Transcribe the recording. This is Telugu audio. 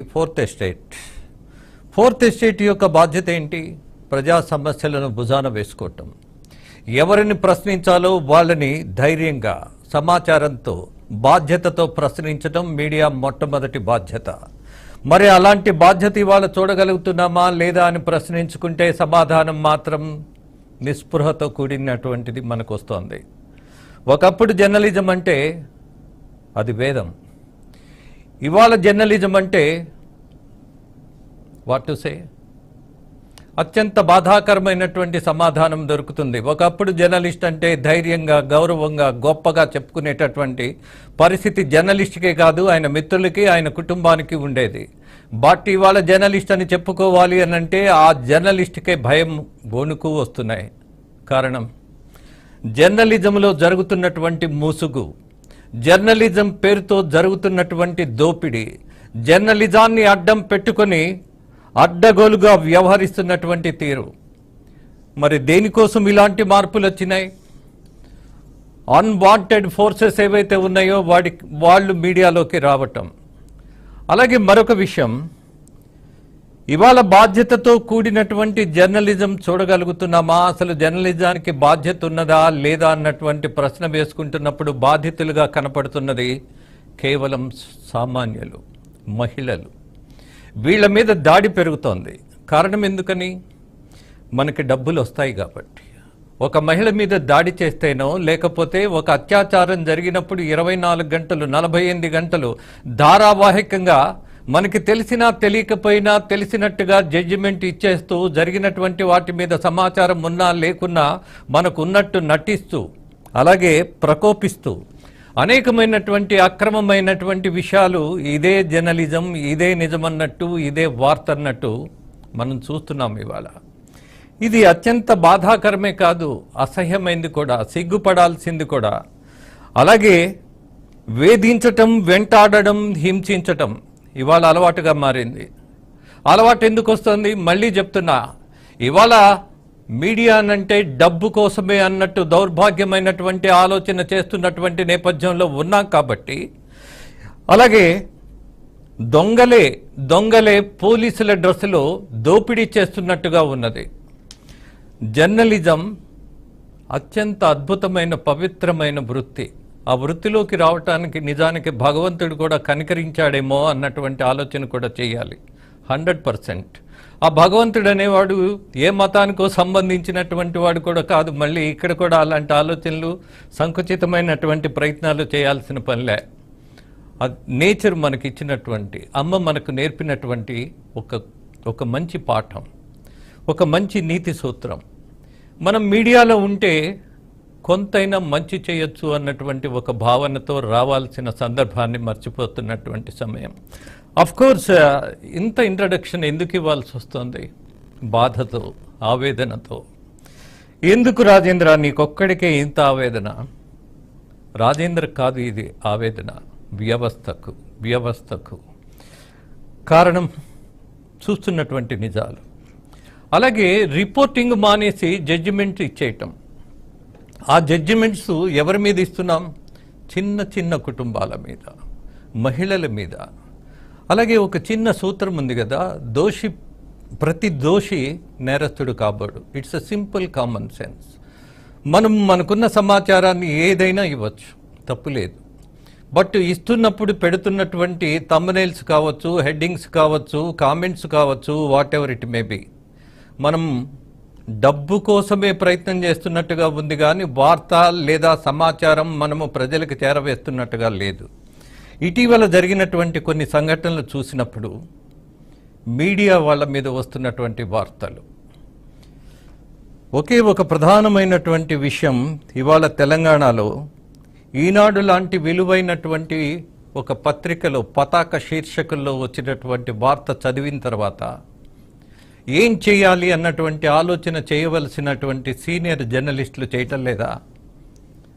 Fourth estate. ఫోర్త్ ఎస్టేట్ యొక్క బాధ్యత ఏంటి? ప్రజా సమస్యలను భుజాన వేసుకోవటం. ఎవరిని ప్రశ్నించాలో వాళ్ళని ధైర్యంగా సమాచారంతో బాధ్యతతో ప్రశ్నించడం మీడియా మొట్టమొదటి బాధ్యత. మరి అలాంటి బాధ్యత ఇవాళ చూడగలుగుతున్నామా లేదా అని ప్రశ్నించుకుంటే సమాధానం మాత్రం నిస్పృహతో కూడినటువంటిది మనకు వస్తోంది. ఒకప్పుడు జర్నలిజం అంటే అది వేదం. ఇవాళ జర్నలిజం అంటే వాట్ టు సే అత్యంత బాధాకరమైనటువంటి సమాధానం దొరుకుతుంది. ఒకప్పుడు జర్నలిస్ట్ అంటే ధైర్యంగా గౌరవంగా గొప్పగా చెప్పుకునేటటువంటి పరిస్థితి జర్నలిస్ట్కే కాదు ఆయన మిత్రులకి ఆయన కుటుంబానికి ఉండేది. బట్ ఇవాళ జర్నలిస్ట్ అని చెప్పుకోవాలి అని అంటే ఆ జర్నలిస్ట్కే భయం వణుకు వస్తున్నాయి. కారణం? జర్నలిజంలో జరుగుతున్నటువంటి మూసుగు. జర్నలిజం పేరుతో జరుగుతున్నటువంటి దోపిడీ జర్నలిజాన్ని అడ్డం పెట్టుకొని అడ్డగోలుగా వ్యవహరిస్తున్నటువంటి తీరు. మరి దేనికోసం ఇలాంటి మార్పులు వచ్చినాయి? అన్వాంటెడ్ ఫోర్సెస్ ఏవైతే ఉన్నాయో వాడి వాళ్ళు మీడియాలోకి రావటం. అలాగే మరొక విషయం ఇవాళ బాధ్యతతో కూడినటువంటి జర్నలిజం చూడగలుగుతున్నామా? అసలు జర్నలిజానికి బాధ్యత ఉన్నదా లేదా అన్నటువంటి ప్రశ్న వేసుకుంటున్నప్పుడు బాధితులుగా కనపడుతున్నది కేవలం సామాన్యులు మహిళలు. వీళ్ళ మీద దాడి పెరుగుతోంది. కారణం ఎందుకని? మనకి డబ్బులు వస్తాయి కాబట్టి. ఒక మహిళ మీద దాడి చేస్తేనో లేకపోతే ఒక అత్యాచారం జరిగినప్పుడు ఇరవై నాలుగు గంటలు నలభై ఎనిమిది గంటలు ధారావాహికంగా మనకి తెలిసినా తెలియకపోయినా తెలిసినట్టుగా జడ్జిమెంట్ ఇచ్చేస్తూ జరిగినటువంటి వాటి మీద సమాచారం ఉన్నా లేకున్నా మనకు ఉన్నట్టు నటిస్తూ అలాగే ప్రకోపిస్తూ అనేకమైనటువంటి అక్రమమైనటువంటి విషయాలు ఇదే జర్నలిజం ఇదే నిజమన్నట్టు ఇదే వార్త అన్నట్టు మనం చూస్తున్నాం ఇవాళ. ఇది అత్యంత బాధాకరమే కాదు అసహ్యమైంది కూడా సిగ్గుపడాల్సింది కూడా. అలాగే వేధించటం వెంటాడడం హింసించటం ఇవాళ అలవాటుగా మారింది. అలవాటు ఎందుకు వస్తుంది? మళ్ళీ చెప్తున్నా. ఇవాళ మీడియా అనంటే డబ్బు కోసమే అన్నట్టు దౌర్భాగ్యమైనటువంటి ఆలోచన చేస్తున్నటువంటి నేపథ్యంలో ఉన్నాం కాబట్టి అలాగే దొంగలే దొంగలే పోలీసుల డ్రెస్సులో దోపిడీ చేస్తున్నట్టుగా ఉన్నది. జర్నలిజం అత్యంత అద్భుతమైన పవిత్రమైన వృత్తి. ఆ వృత్తిలోకి రావటానికి నిజానికి భగవంతుడు కూడా కనికరించాడేమో అన్నటువంటి ఆలోచన కూడా చేయాలి. Hundred percent. ఆ భగవంతుడు అనేవాడు ఏ మతానికో సంబంధించినటువంటి వాడు కూడా కాదు. మళ్ళీ ఇక్కడ కూడా అలాంటి ఆలోచనలు సంకుచితమైనటువంటి ప్రయత్నాలు చేయాల్సిన పనిలే. నేచర్ మనకి ఇచ్చినటువంటి అమ్మ మనకు నేర్పినటువంటి ఒక ఒక మంచి పాఠం ఒక మంచి నీతి సూత్రం. మనం మీడియాలో ఉంటే కొంతైనా మంచి చేయొచ్చు అన్నటువంటి ఒక భావనతో రావాల్సిన సందర్భాన్ని మర్చిపోతున్నటువంటి సమయం. అఫ్కోర్స్ uh, ఇంత ఇంట్రడక్షన్ ఎందుకు ఇవ్వాల్సి వస్తుంది? బాధతో ఆవేదనతో. ఎందుకు రాజేంద్ర నీకొక్కడికే ఇంత ఆవేదన? రాజేంద్ర కాదు ఇది ఆవేదన. వ్యవస్థకు వ్యవస్థకు. కారణం? చూస్తున్నటువంటి నిజాలు. అలాగే రిపోర్టింగ్ మానేసి జడ్జిమెంట్ ఇచ్చేయటం. ఆ జడ్జిమెంట్స్ ఎవరి మీద ఇస్తున్నాం? చిన్న చిన్న కుటుంబాల మీద మహిళల మీద. అలాగే ఒక చిన్న సూత్రం ఉంది కదా దోషి ప్రతి దోషి నేరస్తుడు కాబోడు. It's a simple common sense మనం మనకున్న సమాచారాన్ని ఏదైనా ఇవ్వచ్చు తప్పులేదు బట్ ఇస్తున్నప్పుడు పెడుతున్నటువంటి తమ్నేల్స్ కావచ్చు హెడ్డింగ్స్ కావచ్చు కామెంట్స్ కావచ్చు whatever it may be మనం డబ్బు కోసమే ప్రయత్నం చేస్తున్నట్టుగా ఉంది కానీ వార్త లేదా సమాచారం మనము ప్రజలకు చేరవేస్తున్నట్టుగా లేదు. ఇటీవల జరిగినటువంటి కొన్ని సంఘటనలు చూసినప్పుడు మీడియా వాళ్ళ మీద వస్తున్నటువంటి వార్తలు. ఒకే ఒక ప్రధానమైనటువంటి విషయం ఇవాళ తెలంగాణలో ఈనాడు లాంటి విలువైనటువంటి ఒక పత్రికలో పతాక శీర్షకుల్లో వచ్చినటువంటి వార్త చదివిన తర్వాత ఏం చేయాలి అన్నటువంటి ఆలోచన చేయవలసినటువంటి సీనియర్ జర్నలిస్టులు చేయటం లేదా?